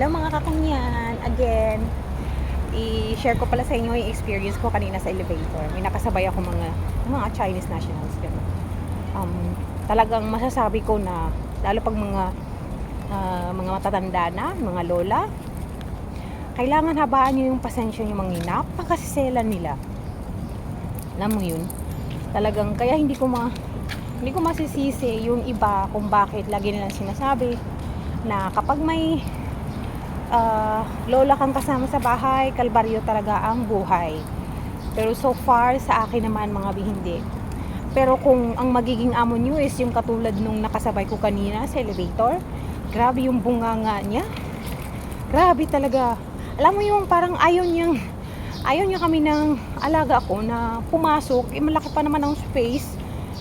Hello mga kakungyan. Again, i-share ko pala sa inyo yung experience ko kanina sa elevator. May nakasabay ako mga mga Chinese nationals. Um, talagang masasabi ko na lalo pag mga ah, mga matatanda na, mga lola, kailangan habaan nyo yung pasensya nyo mga napakasiselan nila. Alam mo yun? Talagang, kaya hindi ko ma hindi ko masisisi yung iba kung bakit lagi nilang sinasabi na kapag may ah, lola kang kasama sa bahay, kalbaryo talaga ang buhay. Pero so far, sa akin naman mga bihindi. Pero kung ang magiging amo nyo is yung katulad nung nakasabay ko kanina sa elevator, grabe yung bunganga niya. Grabe talaga. Alam mo yung parang ayaw niyang, ayaw niya kami ng alaga ko na pumasok. Eh, malaki pa naman ang space.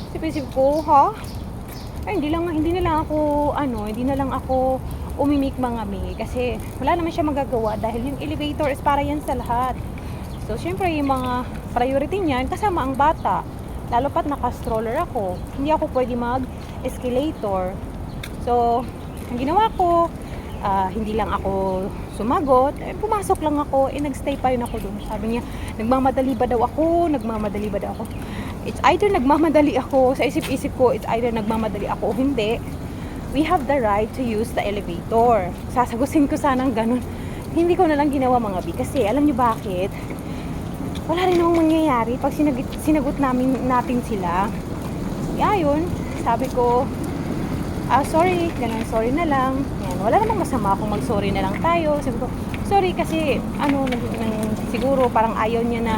Sipisip ko, ha? Ay, hindi lang, hindi na lang ako, ano, hindi na lang ako umimik mga mi. Kasi wala naman siya magagawa dahil yung elevator is para yan sa lahat. So, syempre, yung mga priority niyan, kasama ang bata. Lalo pat naka-stroller ako. Hindi ako pwede mag-escalator. So, ang ginawa ko, ah, hindi lang ako sumagot, eh, pumasok lang ako, eh, nagstay pa rin ako doon. Sabi niya, nagmamadali ba daw ako? Nagmamadali ba daw ako? It's either nagmamadali ako, sa isip-isip ko, it's either nagmamadali ako o hindi. We have the right to use the elevator. Sasagusin ko sanang ganun. Hindi ko na lang ginawa mga bi. Kasi alam niyo bakit? Wala rin namang mangyayari pag sinagot, sinagot namin, natin sila. Yeah, yun. Sabi ko, ah, sorry, ganun, sorry na lang. Yan, wala namang masama kung mag-sorry na lang tayo. Sabi ko, sorry kasi, ano, nang, nang- siguro parang ayaw niya na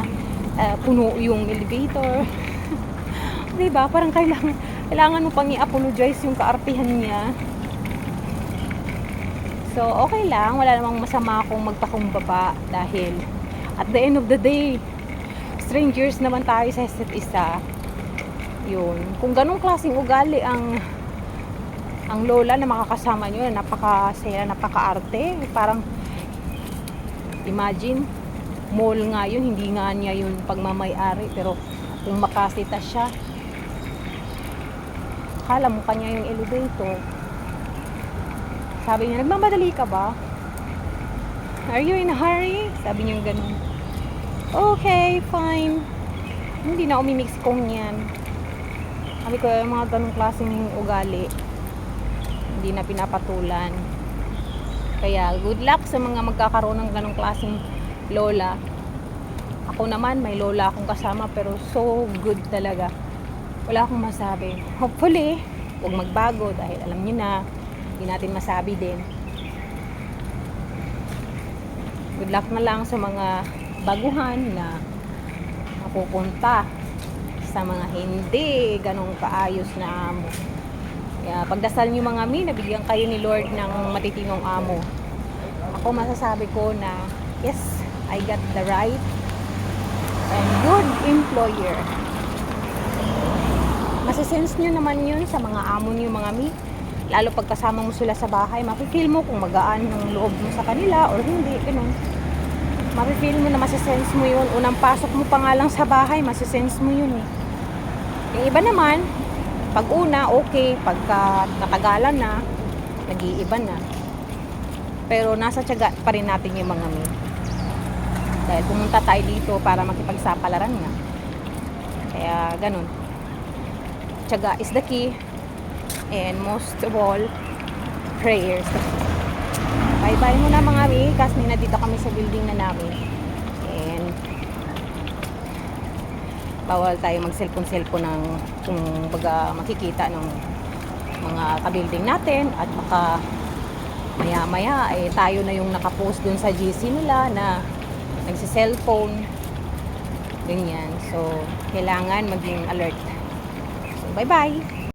ah, puno yung elevator. diba? Parang kailangan, kailangan mo pang i-apologize yung kaartihan niya. So, okay lang. Wala namang masama kung magpakumbaba dahil at the end of the day, strangers naman tayo sa isa't isa. Yun. Kung ganong klaseng ugali ang ang lola na makakasama nyo, na napakasaya, napakaarte. Parang, imagine, mall nga yun, hindi nga niya yun pagmamayari. Pero, kung makasita siya, kala mo kanya yung elevator. Sabi niya, nagmamadali ka ba? Are you in a hurry? Sabi niya ganun. Okay, fine. Hindi na umimix kong yan. Sabi ko, yung mga ganong klaseng ugali, hindi na pinapatulan. Kaya, good luck sa mga magkakaroon ng ganong klaseng lola. Ako naman, may lola akong kasama, pero so good talaga. Wala akong masabi. Hopefully, huwag magbago dahil alam niyo na, hindi natin masabi din. Good luck na lang sa mga baguhan na mapupunta sa mga hindi ganong kaayos na amo. Kaya pagdasal niyo mga mi, nabigyan kayo ni Lord ng matitinong amo. Ako masasabi ko na yes, I got the right and good employer. Masisense nyo naman yun sa mga amo niyo mga mi. Lalo pag kasama mo sila sa bahay, mapifeel mo kung magaan yung loob mo sa kanila or hindi, ganun. Mapifeel mo na masisense mo yun. Unang pasok mo pa nga lang sa bahay, masisense mo yun eh. Yung iba naman, pag una, okay. Pagka natagalan na, nag-iiba na. Pero nasa tiyaga pa rin natin yung mga mi. Dahil pumunta tayo dito para makipagsapalaran nga. Kaya ganun. Tiyaga is the key. And most of all, prayers. Bye-bye muna mga mi. Kasi na dito kami sa building na namin. And bawal tayo mag-cellphone-cellphone ng kung baga makikita ng mga kabuilding natin at baka maya-maya eh tayo na yung nakapost dun sa GC nila na nagsi-cellphone ganyan so kailangan maging alert so bye bye